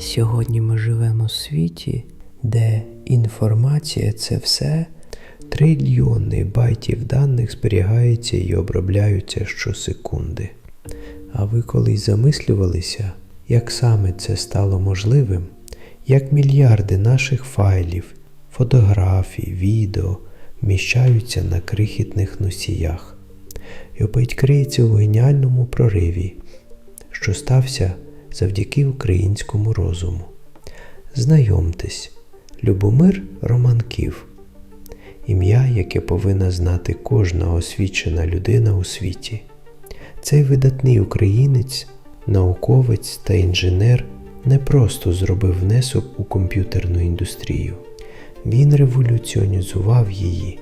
Сьогодні ми живемо в світі, де інформація це все трильйони байтів даних зберігаються і обробляються щосекунди. А ви колись замислювалися, як саме це стало можливим, як мільярди наших файлів, фотографій, відео вміщаються на крихітних носіях. І опять криється у геніальному прориві, що стався завдяки українському розуму. Знайомтесь, Любомир Романків, ім'я, яке повинна знати кожна освічена людина у світі. Цей видатний українець, науковець та інженер не просто зробив внесок у комп'ютерну індустрію. Він революціонізував її.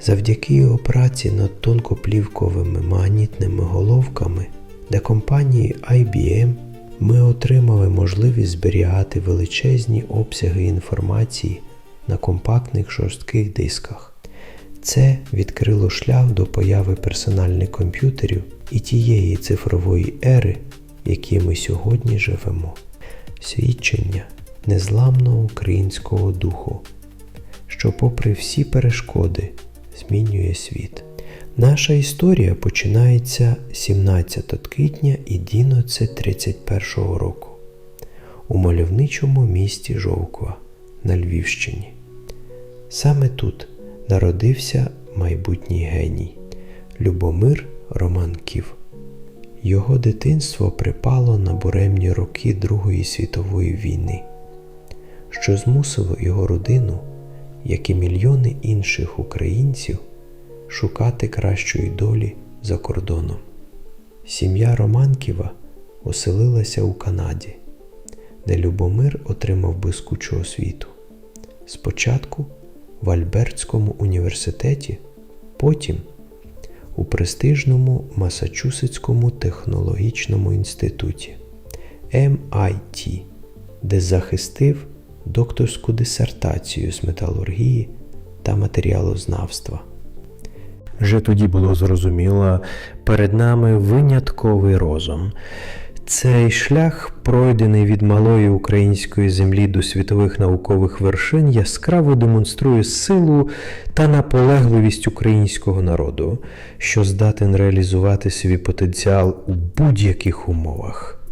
Завдяки його праці над тонкоплівковими магнітними головками для компанії IBM ми отримали можливість зберігати величезні обсяги інформації на компактних жорстких дисках. Це відкрило шлях до появи персональних комп'ютерів і тієї цифрової ери, в якій ми сьогодні живемо. Свідчення незламного українського духу, що, попри всі перешкоди, змінює світ. Наша історія починається 17 квітня і діно це 31 року у мальовничому місті Жовква на Львівщині. Саме тут народився майбутній геній Любомир Романків. Його дитинство припало на буремні роки Другої світової війни, що змусило його родину, як і мільйони інших українців, шукати кращої долі за кордоном. Сім'я Романківа оселилася у Канаді, де Любомир отримав блискучу освіту. Спочатку в Альбертському університеті, потім у престижному Масачусетському технологічному інституті MIT, де захистив докторську дисертацію з металургії та матеріалознавства. Вже тоді було зрозуміло, перед нами винятковий розум. Цей шлях, пройдений від малої української землі до світових наукових вершин, яскраво демонструє силу та наполегливість українського народу, що здатен реалізувати свій потенціал у будь-яких умовах.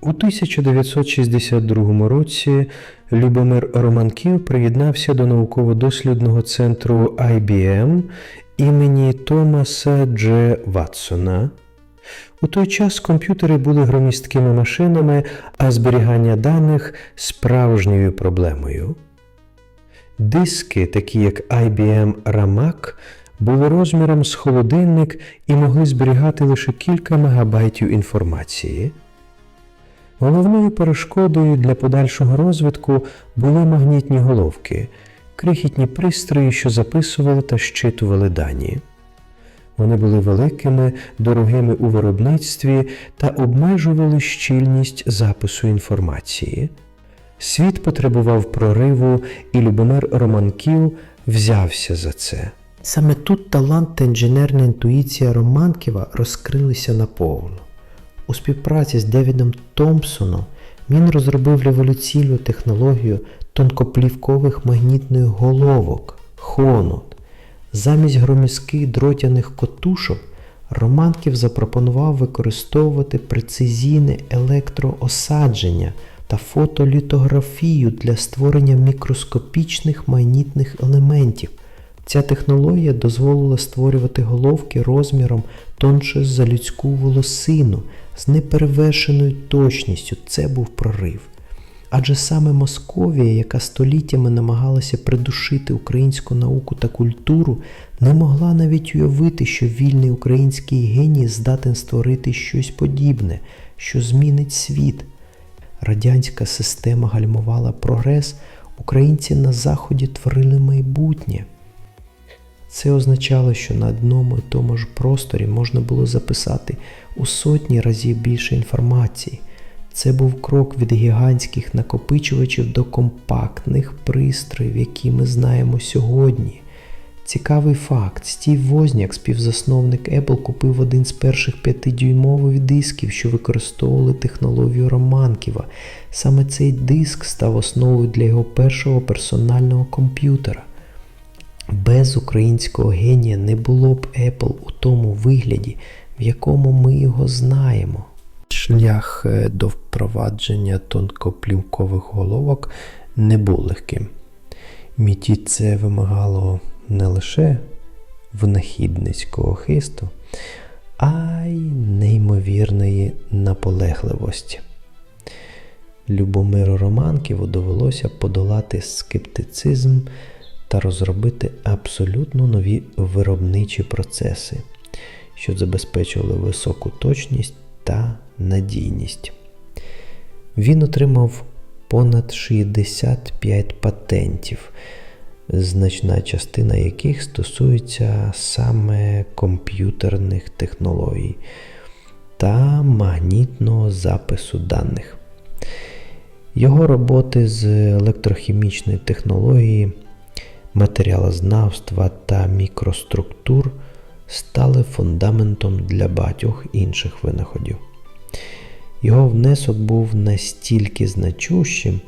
У 1962 році Любомир Романків приєднався до науково-дослідного центру IBM імені Томаса Дж. Ватсона. У той час комп'ютери були громісткими машинами, а зберігання даних справжньою проблемою. Диски, такі як IBM RAMAC, були розміром з холодильник і могли зберігати лише кілька мегабайтів інформації. Головною перешкодою для подальшого розвитку були магнітні головки, крихітні пристрої, що записували та щитували дані. Вони були великими, дорогими у виробництві та обмежували щільність запису інформації. Світ потребував прориву, і Любомир Романків взявся за це. Саме тут талант та інженерна інтуїція Романківа розкрилися наповну. У співпраці з Девідом Томпсоном він розробив революційну технологію тонкоплівкових магнітних головок Хонот. Замість громіських дротяних котушок Романків запропонував використовувати прецизійне електроосадження та фотолітографію для створення мікроскопічних магнітних елементів. Ця технологія дозволила створювати головки розміром тонше за людську волосину з неперевершеною точністю. Це був прорив. Адже саме Московія, яка століттями намагалася придушити українську науку та культуру, не могла навіть уявити, що вільний український геній здатен створити щось подібне, що змінить світ. Радянська система гальмувала прогрес, українці на Заході творили майбутнє. Це означало, що на одному і тому ж просторі можна було записати у сотні разів більше інформації. Це був крок від гігантських накопичувачів до компактних пристроїв, які ми знаємо сьогодні. Цікавий факт: Стів Возняк, співзасновник Apple, купив один з перших 5-дюймових дисків, що використовували технологію Романківа. Саме цей диск став основою для його першого персонального комп'ютера. Без українського генія не було б Apple у тому вигляді, в якому ми його знаємо. Шлях е, до впровадження тонкоплівкових головок не був легким. Міті це вимагало не лише винахідницького хисту, а й неймовірної наполегливості. Любомиру Романківу довелося подолати скептицизм та розробити абсолютно нові виробничі процеси, що забезпечували високу точність та надійність. Він отримав понад 65 патентів, значна частина яких стосується саме комп'ютерних технологій та магнітного запису даних. Його роботи з електрохімічної технології, матеріалознавства та мікроструктур стали фундаментом для багатьох інших винаходів. Його внесок був настільки значущим,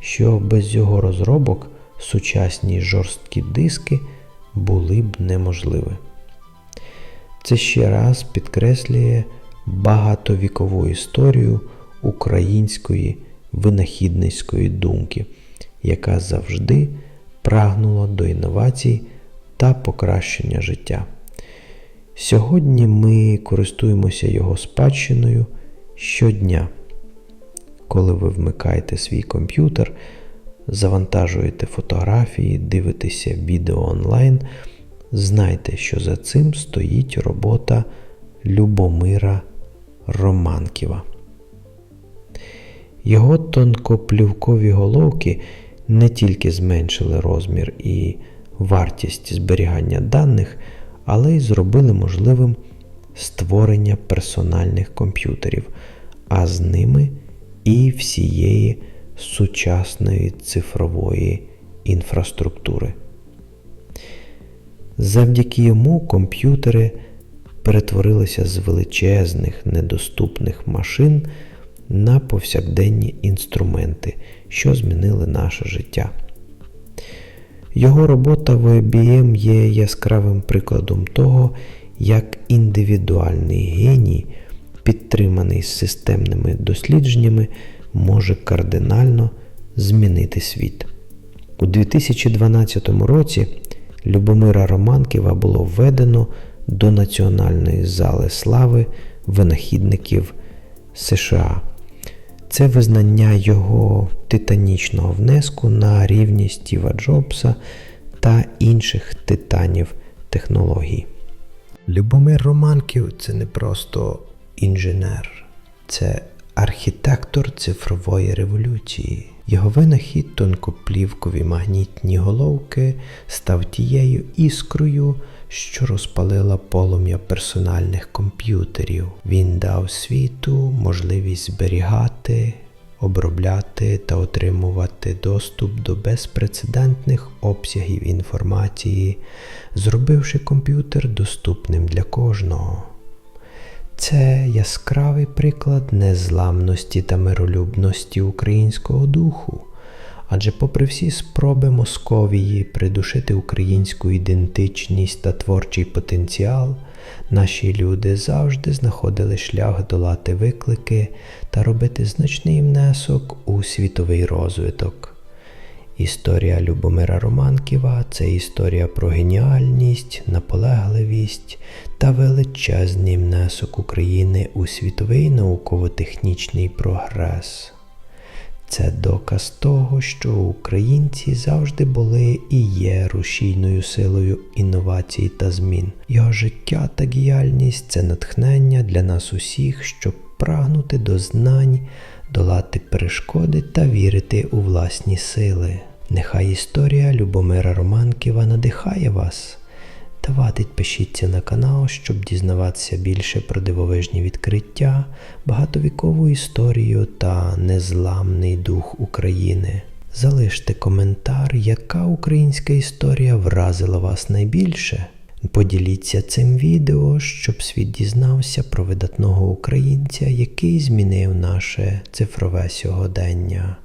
що без його розробок сучасні жорсткі диски були б неможливі. Це ще раз підкреслює багатовікову історію української винахідницької думки, яка завжди прагнула до інновацій та покращення життя. Сьогодні ми користуємося його спадщиною щодня. Коли ви вмикаєте свій комп'ютер, завантажуєте фотографії, дивитеся відео онлайн, знайте, що за цим стоїть робота Любомира Романківа. Його тонкоплівкові головки не тільки зменшили розмір і вартість зберігання даних, але й зробили можливим створення персональних комп'ютерів, а з ними і всієї сучасної цифрової інфраструктури. Завдяки йому комп'ютери перетворилися з величезних недоступних машин на повсякденні інструменти, що змінили наше життя. Його робота в IBM є яскравим прикладом того, як індивідуальний геній, підтриманий системними дослідженнями, може кардинально змінити світ. У 2012 році Любомира Романківа було введено до Національної зали слави винахідників США. Це визнання його титанічного внеску на рівні Стіва Джобса та інших титанів технологій. Любомир Романків це не просто інженер, це архітектор цифрової революції. Його винахід тонкоплівкові магнітні головки став тією іскрою, що розпалила полум'я персональних комп'ютерів. Він дав світу можливість зберігати, обробляти та отримувати доступ до безпрецедентних обсягів інформації, зробивши комп'ютер доступним для кожного. Це яскравий приклад незламності та миролюбності українського духу. Адже, попри всі спроби Московії придушити українську ідентичність та творчий потенціал, наші люди завжди знаходили шлях долати виклики та робити значний внесок у світовий розвиток. Історія Любомира Романківа це історія про геніальність, наполегливість та величезний внесок України у світовий науково-технічний прогрес. Це доказ того, що українці завжди були і є рушійною силою інновацій та змін. Його життя та діяльність це натхнення для нас усіх, щоб прагнути до знань, долати перешкоди та вірити у власні сили. Нехай історія Любомира Романківа надихає вас. Та підпишіться на канал, щоб дізнаватися більше про дивовижні відкриття, багатовікову історію та незламний дух України. Залиште коментар, яка українська історія вразила вас найбільше. Поділіться цим відео, щоб світ дізнався про видатного українця, який змінив наше цифрове сьогодення.